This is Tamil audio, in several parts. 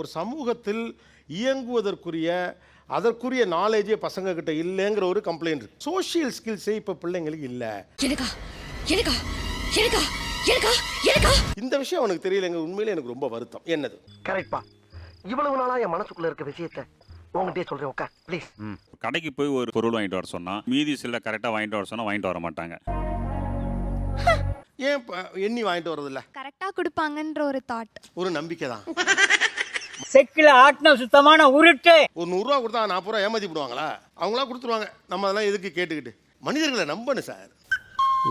ஒரு சமூகத்தில் இயங்குவதற்குரிய அதற்குரிய நாலேஜே பசங்க கிட்ட இல்லைங்கிற ஒரு கம்ப்ளைண்ட் இருக்கு. சோஷியல் ஸ்கில்ஸே இப்போ பிள்ளைங்களுக்கு இல்லை. இந்த விஷயம் அவனுக்கு தெரியலங்க. உண்மையிலே எனக்கு ரொம்ப வருத்தம். என்னது? கரெக்ட்பா இவ்வளவு நாளா என் மனசுக்குள்ள இருக்க விஷயத்த உங்ககிட்டயே சொல்றேன் உட்கார் ப்ளீஸ் கடைக்கு போய் ஒரு பொருள் வாங்கிட்டு வர சொன்னா மீதி சில கரெக்டாக வாங்கிட்டு வர சொன்னா வாங்கிட்டு வர மாட்டாங்க. ஏன் எண்ணி வாங்கிட்டு வரதில்ல கரெக்டா கொடுப்பாங்கன்ற ஒரு தாட் ஒரு நம்பிக்கை தான் செக்கில ஆட்டின சுத்தமான உருட்டு. ஒரு நூறுரூவா கொடுத்தா நாற்பது ரூபா ஏமாத்தி விடுவாங்களா அவங்களா கொடுத்துருவாங்க. நம்ம அதெல்லாம் எதுக்கு கேட்டுக்கிட்டு? மனிதர்களை நம்பணும் சார்.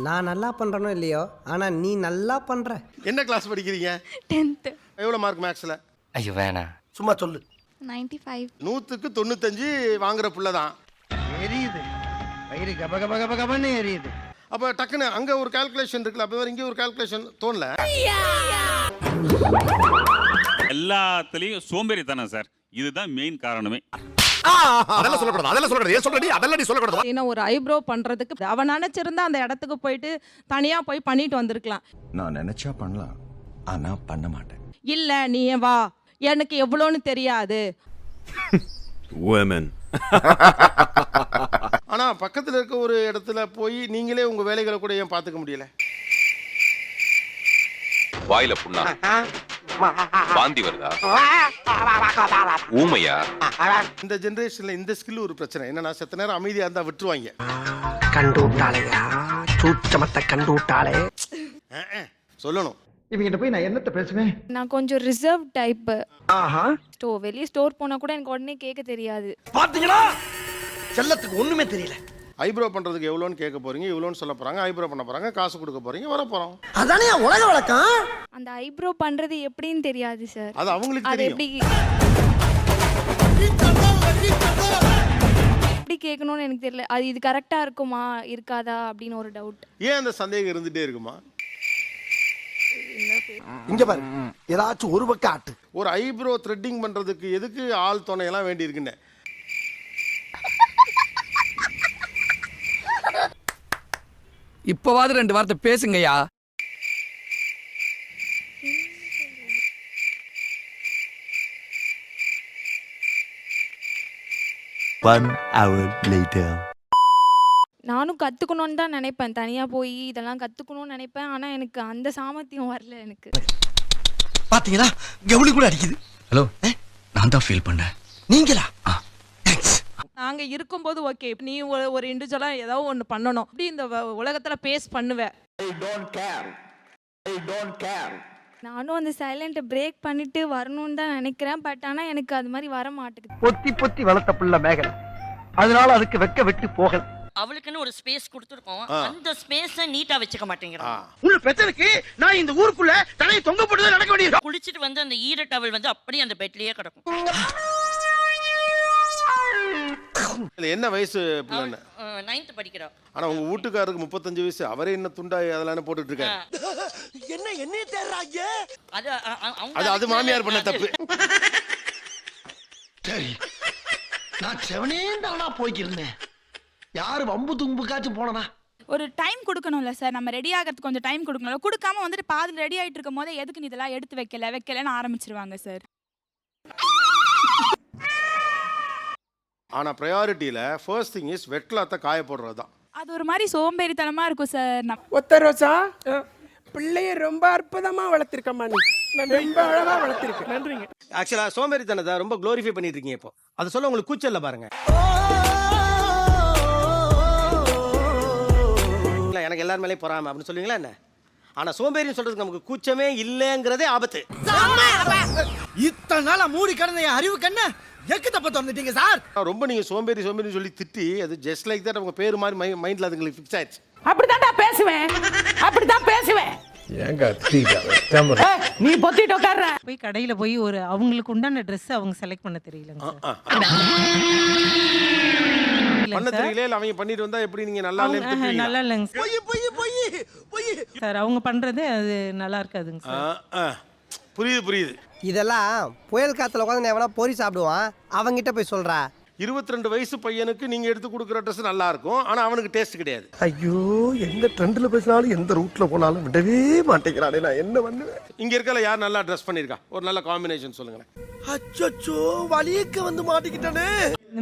நான் நல்லா பண்றேனோ இல்லையோ? ஆனா நீ நல்லா பண்ற. என்ன கிளாஸ் படிக்கிறீங்க? டென்த்து எவ்வளோ மார்க் மேக்ஸில் ஐயோ வேணாம் சும்மா சொல்லு. நைன்டி ஃபைவ் நூற்றுக்கு தொண்ணூத்தஞ்சு வாங்குற பிள்ளை தான். எரியுது. வயிறு கப கப கப கபன்னு எரியுது. அப்போ டக்குன்னு அங்கே ஒரு கால்குலேஷன் இருக்குல்ல அப்போ இங்கே ஒரு கால்குலேஷன் தோணல? எல்லாத்துலேயும் சோம்பேறித்தனம் சார். இதுதான் மெயின் காரணமே. அதெல்லாம் சொல்லக்கூடாது. அதெல்லாம் சொல்லக்கூடாது. ஏன் சொல்றடி அதெல்லாம் நீ சொல்லக்கூடாது? ஏன்னா ஒரு ஐப்ரோ பண்றதுக்கு அவன் நினைச்சிருந்தா அந்த இடத்துக்கு போயிட்டு தனியா போய் பண்ணிட்டு வந்திருக்கலாம். நான் நினைச்சா பண்ணலாம். ஆனா பண்ண மாட்டேன். இல்ல நீ வா. எனக்கு எவ்வளோன்னு தெரியாது. ஆனால் பக்கத்தில் இருக்க ஒரு இடத்துல போய் நீங்களே உங்கள் வேலைகளை கூட ஏன் பார்த்துக்க முடியல? வாயில புண்ணா? வாந்தி வருதா? ஊமையா? இந்த ஜென்ரேஷனில் இந்த ஸ்கில் ஒரு பிரச்சனை. என்னன்னா செத்த நேரம் அமைதியாக இருந்தால் விட்டுருவாங்க. கண்டு விட்டாளையா சூச்சமத்தை கண்டு விட்டாளே சொல்லணும். இவங்கிட்ட போய் நான் என்னத்த பேசுவேன்? நான் கொஞ்சம் ரிசர்வ் டைப்பு ஆஹா. ஸ்டோ வெளியே ஸ்டோர் போனா கூட எனக்கு உடனே கேட்க தெரியாது. பாத்தீங்களா செல்லத்துக்கு ஒண்ணுமே தெரியல. ஐப்ரோ பண்ணுறதுக்கு எவ்வளோன்னு கேட்க போகிறீங்க இவ்வளோன்னு சொல்ல போகிறாங்க ஐப்ரோ பண்ண போகிறாங்க காசு கொடுக்க போகிறீங்க வர போகிறோம் அதானே உலக வழக்கம்? அந்த ஐப்ரோ பண்றது எப்படின்னு தெரியாது சார். அது அவங்களுக்கு அது தெரியும். எப்படி எப்படி கேட்கணும்னு எனக்கு தெரியல. அது இது கரெக்டா இருக்குமா இருக்காதா அப்படின்னு ஒரு டவுட் ஏன் அந்த சந்தேகம் இருந்துகிட்டே இருக்குமா? இங்க பாரு. ஏதாச்சும் ஒரு பக்கம் ஆட்டு. ஒரு ஐப்ரோ த்ரெட்டிங் பண்ணுறதுக்கு எதுக்கு ஆள் துணையெல்லாம் வேண்டி இருக்குன்னு இப்பவாது ரெண்டு வார்த்தை பேசுங்கய்யா. நானும் கத்துக்கணும்னு தான் நினைப்பேன். தனியா போய் இதெல்லாம் கத்துக்கணும்னு நினைப்பேன். ஆனா எனக்கு அந்த சாமர்த்தியம் வரல எனக்கு. பாத்தீங்களா? கவுளி கூட அடிக்குது. ஹலோ நான் தான் ஃபீல் பண்ணேன். நீங்களா? நாங்க இருக்கும்போது ஓகே நீ ஒரு- ஒரு இண்டிவிஜுவலா ஏதோ ஒண்ணு பண்ணணும். அப்படி இந்த உலகத்துல பேஸ் பண்ணுவ. நானும் அந்த சைலண்ட்டை பிரேக் பண்ணிட்டு வரணும்னு தான் நினைக்கிறேன். பட் ஆனா எனக்கு அது மாதிரி வர மாட்டேங்குது பொத்தி பொத்தி வளர்த்த புள்ள மேகலை. அதனால அதுக்கு வெக்க வெட்டு போகல. அவளுக்குன்னு ஒரு ஸ்பேஸ் கொடுத்துருக்கோம். அந்த ஸ்பேஸ நீட்டா வச்சுக்க மாட்டேங்கிறான் உள்ள பிரச்சனைக்கு நான் இந்த ஊருக்குள்ள தலையை தொங்க போட்டு நடக்க வேண்டியது. குளிச்சிட்டு வந்து அந்த ஈர டவல் வந்து அப்படியே அந்த பெட்லயே கிடக்கும். என்ன வயசு பிள்ளைன்னு? நைன்த் படிக்கிறா ஆனால் உங்கள் வீட்டுக்காரருக்கு முப்பத்தஞ்சு வயசு. அவரே என்ன துண்டா அதெல்லாம் போட்டுட்டு இருக்காரு என்ன என்னைய தேடுறாங்க? அது அது அது மாமியார் பண்ண தப்பு. சரி நான் செவனே தானா போய்க்கிருந்தேன். யாரு வம்பு தும்புக்காச்சும் போனனா? ஒரு டைம் கொடுக்கணும்ல சார் நம்ம ரெடி ஆகிறதுக்கு கொஞ்சம் டைம் கொடுக்கணும்ல. கொடுக்காம வந்துட்டு பாதியில் ரெடி ஆயிட்டு இருக்கும் போதே எதுக்கு நீ இதெல்லாம் எடுத்து வைக்கல வைக்கலன்னு ஆரம்பிச்சிருவாங்க சார் ஆனால் ப்ரையாரிட்டியில் ஃபர்ஸ்ட் திங் இஸ் வெட்லாத்தை காய போடுறது தான் அது ஒரு மாதிரி சோம்பேறித்தனமா இருக்கும் சார் நான் ஒத்த ரோசா? பிள்ளைய ரொம்ப அற்புதமா வளர்த்திருக்கம்மா நீ. ரொம்ப அழகா வளர்த்திருக்க. நன்றிங்க. ஆக்சுவலா சோம்பேறித்தனத்தை ரொம்ப க்ளோரிஃபை பண்ணிட்டு இருக்கீங்க இப்போ. அதை சொல்ல உங்களுக்கு கூச்சம் இல்ல பாருங்க. இல்ல, எனக்கு எல்லார் மேலேயும் பொறாம அப்படின்னு சொல்லுவீங்களா என்ன? ஆனா சோம்பேறின்னு சொல்றதுக்கு நமக்கு கூச்சமே இல்லைங்கிறதே ஆபத்து. இத்தனை நாளா மூடி கிடந்த என் அறிவு கண்ண எக்கு தப்ப திறந்துட்டீங்க சார். ரொம்ப நீங்கள் சோம்பேறி சோம்பேறின்னு சொல்லி திட்டி அது ஜஸ்ட் லைக் தட் அவங்க பேர் மாதிரி மை மைண்டில் அதுங்களுக்கு ஃபிக்ஸ் ஆயிடுச்சு. அப்படித்தான்டா பேசுவேன். அப்படித்தான் பேசுவேன். நீ பொத்திட்டு உட்கார்ற போய் கடையில போய் ஒரு அவங்களுக்கு உண்டான Dress அவங்க செலக்ட் பண்ண தெரியலங்க. பண்ண தெரியல இல்லை அவங்க பண்ணிட்டு வந்தா எப்படி நீங்கள் நல்லா இல்லைன்னு திட்டுவீங்களா? நல்லா இல்லைங்க சார். பொய் பொய் பொய் பொய். சார் அவங்க பண்றது அது நல்லா இருக்காதுங்க ஆ, சார் ஆ. புரியுது புரியுது. இதெல்லாம் புயல் காத்துல உட்காந்து எவனா பொறி சாப்பிடுவான் அவங்கிட்ட போய் சொல்றா. இருபத்தி ரெண்டு வயசு பையனுக்கு நீங்க எடுத்து கொடுக்குற ட்ரெஸ் நல்லா இருக்கும் ஆனா அவனுக்கு டேஸ்ட் கிடையாது. ஐயோ எந்த ட்ரெண்ட்ல பேசினாலும் எந்த ரூட்ல போனாலும் விடவே மாட்டேங்கிறானே நான் என்ன பண்ணுவேன்? இங்க இருக்கல யார் நல்லா ட்ரெஸ் பண்ணிருக்கா ஒரு நல்ல காம்பினேஷன் சொல்லுங்களேன். அச்சோ வலியக்க வந்து மாட்டிக்கிட்டானே.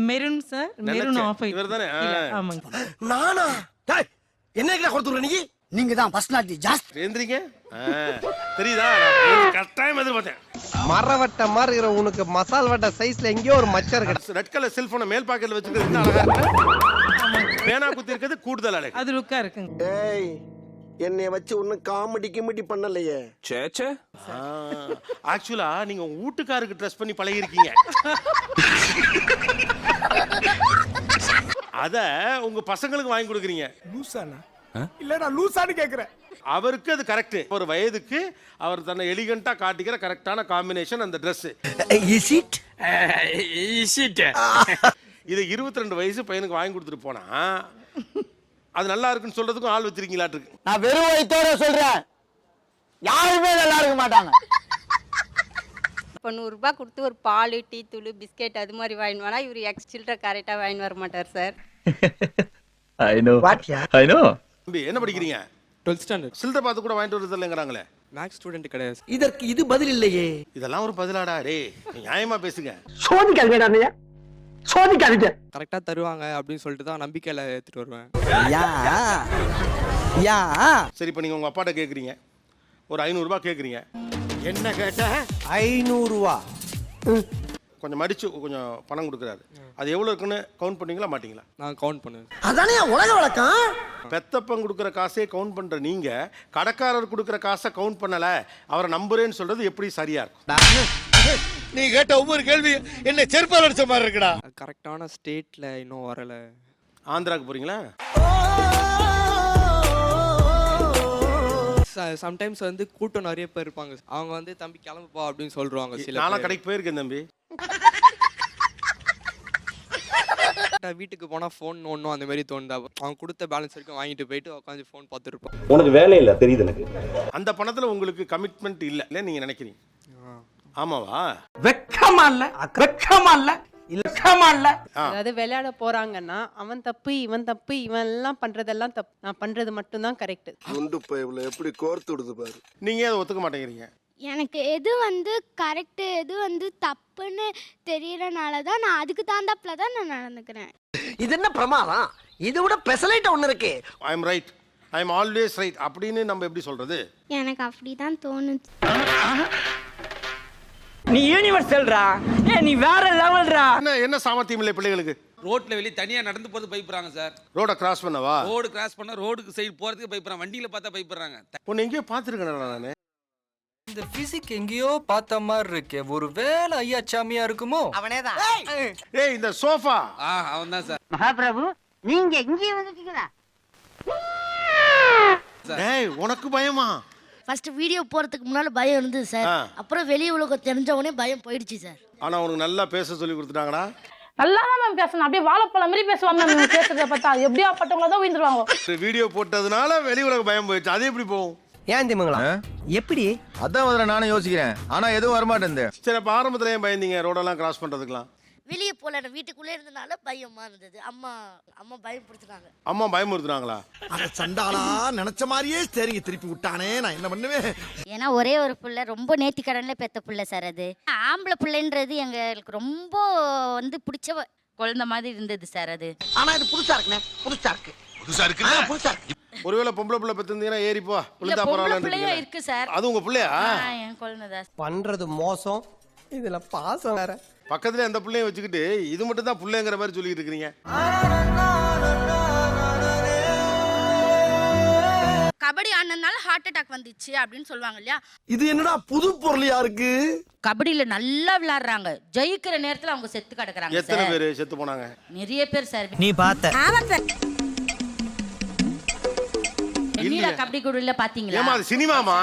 மெரூன் சார் நினைச்சேன். இவர்தானே? ஆ. ஆமாங்க. நானா? டேய், என்ன கொடுத்துற நீ? நீங்க தான் பர்சனாலிட்டி ஜாஸ்தி. எந்திரிங்க ஆ, தெரியுதா? நான் கட்டாயம் எதிர்பார்த்தேன். மரவட்ட மாதிரி இருக்கிற உனக்கு மசால் வட்ட சைஸ்ல எங்கேயோ ஒரு மச்சம் இருக்கு ரெட் கலர் செல்போனை மேல் பாக்கெட்ல வச்சுக்கிறது இன்னும் அழகா இருக்கு. பேனா குத்தி இருக்கிறது கூடுதல் அழகு. அது லுக்கா இருக்குங்க. டேய் என்னைய வச்சு ஒன்னும் காமெடி கிமெடி பண்ணலையே. சேச்சே. ஆக்சுவலா நீங்க உங்க வீட்டுக்காருக்கு ட்ரெஸ் பண்ணி பழகிருக்கீங்க அத உங்க பசங்களுக்கு வாங்கி கொடுக்குறீங்க. லூசானா இல்ல நான் லூசான்னு கேக்குறேன். அவருக்கு அது கரெக்ட் ஒரு வயதுக்கு அவர் தன்னை எலிகண்டா காட்டிக்கிற கரெக்டான காம்பினேஷன் அந்த Dress. இஸ் இட் இதை இருபத்தி ரெண்டு வயசு பையனுக்கு வாங்கி கொடுத்துட்டு போனா அது நல்லா இருக்குன்னு சொல்றதுக்கும் ஆள் வச்சிருக்கீங்களாட்டு இருக்கு. நான் வெறும் வயித்தோட சொல்றேன். யாருமே நல்லா இருக்க மாட்டாங்க. இப்போ நூறுரூபா கொடுத்து ஒரு பால் டீ தூள் பிஸ்கெட் அது மாதிரி வாங்கிட்டு வரா இவர் எக்ஸ் சில்லற கரெக்டாக வாங்கிட்டு வர மாட்டார் sir I know I know தம்பி என்ன படிக்கிறீங்க? டுவெல்த் ஸ்டாண்டர்ட் சில்லறை பார்த்து கூட வாங்கிட்டு வரது இல்லைங்கிறாங்களே. மேக்ஸ் ஸ்டூடெண்ட் கிடையாது. இதற்கு இது பதில் இல்லையே. இதெல்லாம் ஒரு பதிலாடா டேய் நியாயமா பேசுங்க. சோதிக்காதீங்க சோதிக்காதீங்க. கரெக்டா தருவாங்க அப்படின்னு சொல்லிட்டு தான் நம்பிக்கையில எடுத்துட்டு வருவேன். யா யா. சரி இப்போ நீங்க உங்க அப்பாட்ட கேக்குறீங்க. ஒரு ஐநூறுரூபா கேக்குறீங்க. என்ன கேட்ட ஐநூறுவா கொஞ்சம் மடிச்சு கொஞ்சம் பணம் கொடுக்குறாரு. அது எவ்வளோ இருக்குன்னு கவுண்ட் பண்ணீங்களா மாட்டீங்களா? நான் கவுண்ட் பண்ணுவேன். அதானே உலக வழக்கம்? பெத்தப்பன் கொடுக்குற காசே கவுண்ட் பண்ற நீங்க கடைக்காரர் கொடுக்குற காசை கவுண்ட் பண்ணல அவரை நம்புறேன்னு சொல்றது எப்படி சரியா இருக்கும்? நீ கேட்ட ஒவ்வொரு கேள்வி என்ன செருப்பால் அடிச்ச மாதிரி இருக்குடா. கரெக்டான ஸ்டேட்ல இன்னும் வரல. ஆந்திராக்கு போறீங்களா? சம்டைம்ஸ் வந்து கூட்டம் நிறைய பேர் இருப்பாங்க. அவங்க வந்து தம்பி கிளம்புப்பா அப்படின்னு சொல்றாங்க சில நானும் பேர். கடைக்கு போயிருக்கேன் தம்பி. நான் வீட்டுக்கு போனா ஃபோன் ஒன்றும் அந்த மாதிரி தோணுதா அவங்க கொடுத்த பேலன்ஸ் வரைக்கும் வாங்கிட்டு போயிட்டு உட்காந்து ஃபோன் பார்த்துட்டு இருப்போம் உனக்கு வேலை இல்ல தெரியுது எனக்கு. அந்த பணத்துல உங்களுக்கு கமிட்மெண்ட் இல்ல இல்ல நீங்க நினைக்கிறீங்க? ஆமாவா? வெக்கமா இல்ல வெக்கமா இல்ல. அதாவது விளையாட போறாங்கன்னா அவன் தப்பு இவன் தப்பு இவன் எல்லாம் பண்றதெல்லாம் தப்பு நான் பண்றது மட்டும்தான் கரெக்ட் குண்டு பைப்ல எப்படி கோர்த்து விடுது பாரு. நீங்க அதை ஒத்துக்க மாட்டேங்கிறீங்க? எனக்கு எது வந்து கரெக்டு எது வந்து தப்புன்னு தெரியறனால தான் நான் அதுக்கு தாண்டாப்புல தான் நான் நடந்துக்கிறேன். இது என்ன பிரமாதம்? இது விட பெசலைட் ஒண்ணு இருக்கு. I am right I am always right அப்படின்னு நம்ம எப்படி சொல்றது? எனக்கு அப்படி தான் தோணுச்சு. நீ யூனிவர்சல்ரா ஏ நீ வேற லெவல்ரா என்ன என்ன சாமர்த்தியம் இல்லை பிள்ளைகளுக்கு? ரோட்ல வெளியே தனியா நடந்து போறது பயப்படுறாங்க சார். ரோட கிராஸ் பண்ணவா? ரோடு கிராஸ் பண்ணா ரோடுக்கு சைடு போறதுக்கு பயப்படுறாங்க வண்டியில பார்த்தா பயப்படுறாங்க உன்னை எங்கேயோ பார்த்துருக்கேன் நான். இந்த பிசிக் எங்கேயோ பார்த்த மாதிரி இருக்கே. ஒரு வேலை ஐயா சாமியா இருக்குமோ? அவனேதான். ஏய்! இந்த சோஃபா. ஆ அவன் தான் சார். மகாபிரபு நீங்க இங்கே வந்துட்டீங்களா? ஏய் உனக்கு பயமா? ஃபர்ஸ்ட் வீடியோ போறதுக்கு முன்னால பயம் இருந்தது சார். ஆ. அப்புறம் வெளி உலகம் தெரிஞ்ச உடனே பயம் போயிடுச்சு சார். ஆனா உனக்கு நல்லா பேச சொல்லி கொடுத்துட்டாங்கடா. நல்லா தான் மேம் பேசணும். அப்படியே வாழைப்பழம் மாதிரி பேசுவாங்க மேம் பேசுறத பார்த்தா எப்படியா பட்டவங்கள தான் உயிர்ந்துருவாங்க வீடியோ போட்டதுனால வெளி உலக பயம் போயிடுச்சு. அது எப்படி போகும்? ஏன் திமுங்களா எப்படி? அதான் முதல்ல நானும் யோசிக்கிறேன். ஆனா எதுவும் வரமாட்டேன் சரி அப்ப ஆரம்பத்துல ஏன் பயந்தீங்க? ரோடெல்லாம் கிராஸ் பண்றதுக்குலாம் வெளியே போல வீட்டுக்குள்ளே இருந்தனால பயமா இருந்தது. அம்மா அம்மா பயம் பிடிச்சிட்டாங்க அம்மா பயமுறுத்துனாங்களா? அட சண்டாளா நினைச்ச மாதிரியே சரிங்க திருப்பி விட்டானே. நான் என்ன பண்ணுவேன்? ஏன்னா ஒரே ஒரு பிள்ளை ரொம்ப நேர்த்திக்கடன்ல பெத்த பிள்ளை சார் அது. ஆம்பளை பிள்ளைன்றது எங்களுக்கு ரொம்ப வந்து பிடிச்ச குழந்தை மாதிரி இருந்தது சார் அது. ஆனா இது புதுசா இருக்குண்ணே. புதுசா இருக்கு. புதுசா இருக்கு புதுசா இருக்கு. ஒருவேளை பொம்பளை பிள்ளை பெற்றிருந்தீங்கன்னா ஏறி போ இல்ல விழுந்தா பொம்பளை பிள்ளையும் பரவாயில்ல இருக்கு சார். அது உங்க பிள்ளையா? என் தான் பண்றது மோசம். இதுல பாசம் வேற. பக்கத்துல அந்த பிள்ளைய வச்சுக்கிட்டு இது மட்டும் தான் பிள்ளைங்கிற மாதிரி சொல்லிட்டு இருக்கிறீங்க கபடி ஆடினதுனால ஹார்ட் அட்டாக் வந்துச்சு அப்படின்னு சொல்லுவாங்க இல்லையா? இது என்னடா புது பொருளியா இருக்கு கபடியில நல்லா விளையாடுறாங்க ஜெயிக்கிற நேரத்துல அவங்க செத்து கிடக்குறாங்க எத்தனை சார். பேர் செத்து போனாங்க? நிறைய பேர் சார். நீ பார்த்த. கபடி குழுல பாத்தீங்களா? ஏமா அது சினிமாமா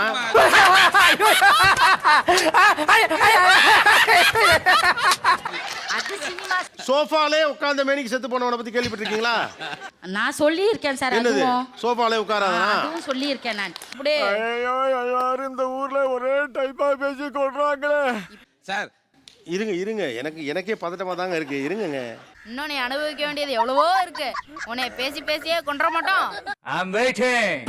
அது சினிமா. சோஃபாலே உட்கார்ந்த மேனிக்கு செத்து போனவனை பத்தி கேள்விப்பட்டிருக்கீங்களா? நான் சொல்லி இருக்கேன் சார் என்னது? அதுவும். சோஃபாலே உட்காராதா? அதுவும் சொல்லி இருக்கேன் நான். அப்படியே. ஐயோ எல்லாரும் இந்த ஊர்ல ஒரே டைப்பா பேசி கொள்றாங்களே? சார். இருங்க இருங்க. எனக்கு எனக்கே பதட்டமாக தாங்க இருக்கு. இருங்கங்க. இன்னும் நீ அனுபவிக்க வேண்டியது எவ்வளவோ இருக்கு. உன்னை பேசி பேசியே கொன்ற மாட்டோம். ஐ அம் வெயிட்டிங்